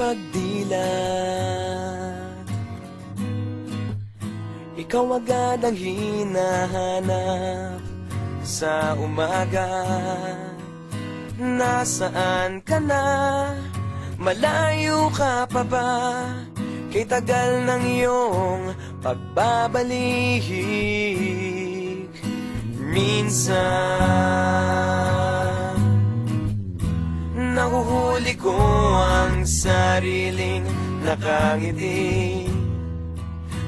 pagdilat Ikaw agad ang hinahanap sa umaga Nasaan ka na? Malayo ka pa ba? Kay tagal ng iyong pagbabalik Minsan Nahuhuli ko ang sariling nakangiti.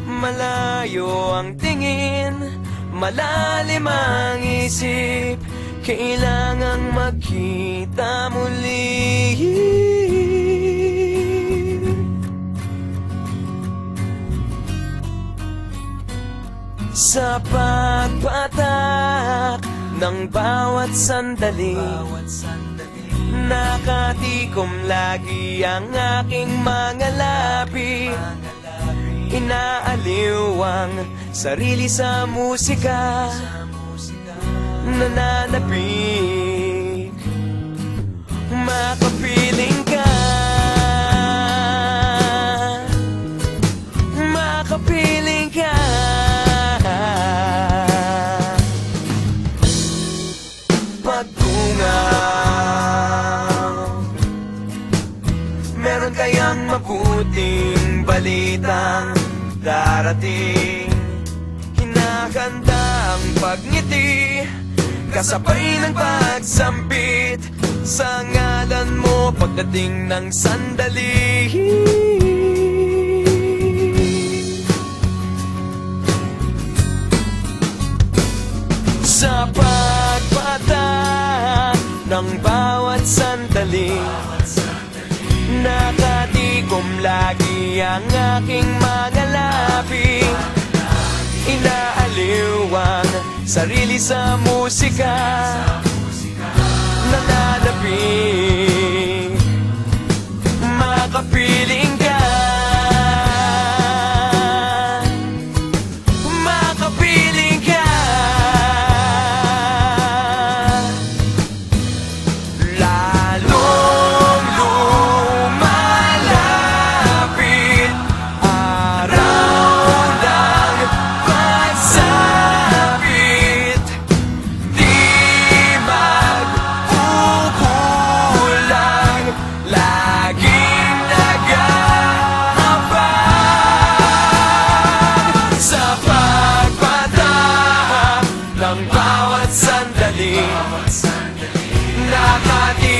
Malayo ang tingin, malalim ang isip. Kailangang magkita muli. Sa pagpatak ng bawat sandali Nakatikom lagi ang aking mga labi Inaaliw ang sarili sa musika ka Makapiling Meron kayang mabuting balitang darating. Hinahanda ang pagngiti Kasabay ng pagsampit. Sa ngalan mo pagdating ng sandali. Sa pagpatak Nakatikom lagi ang aking mga labi Inaaliw ang sarili sa musika. Nananapin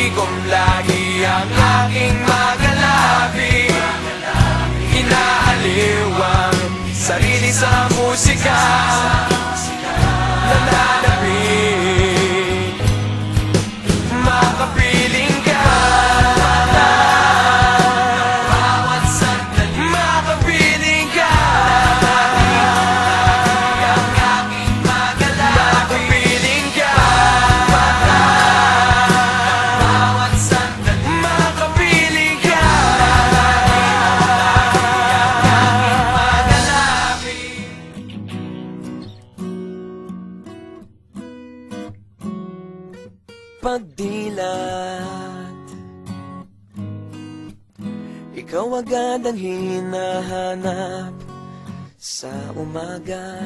Nakatikom lagi ang aking mga labi Inaaliw sarili sa musika Pagdilat. Ikaw agad ang hinahanap Sa umaga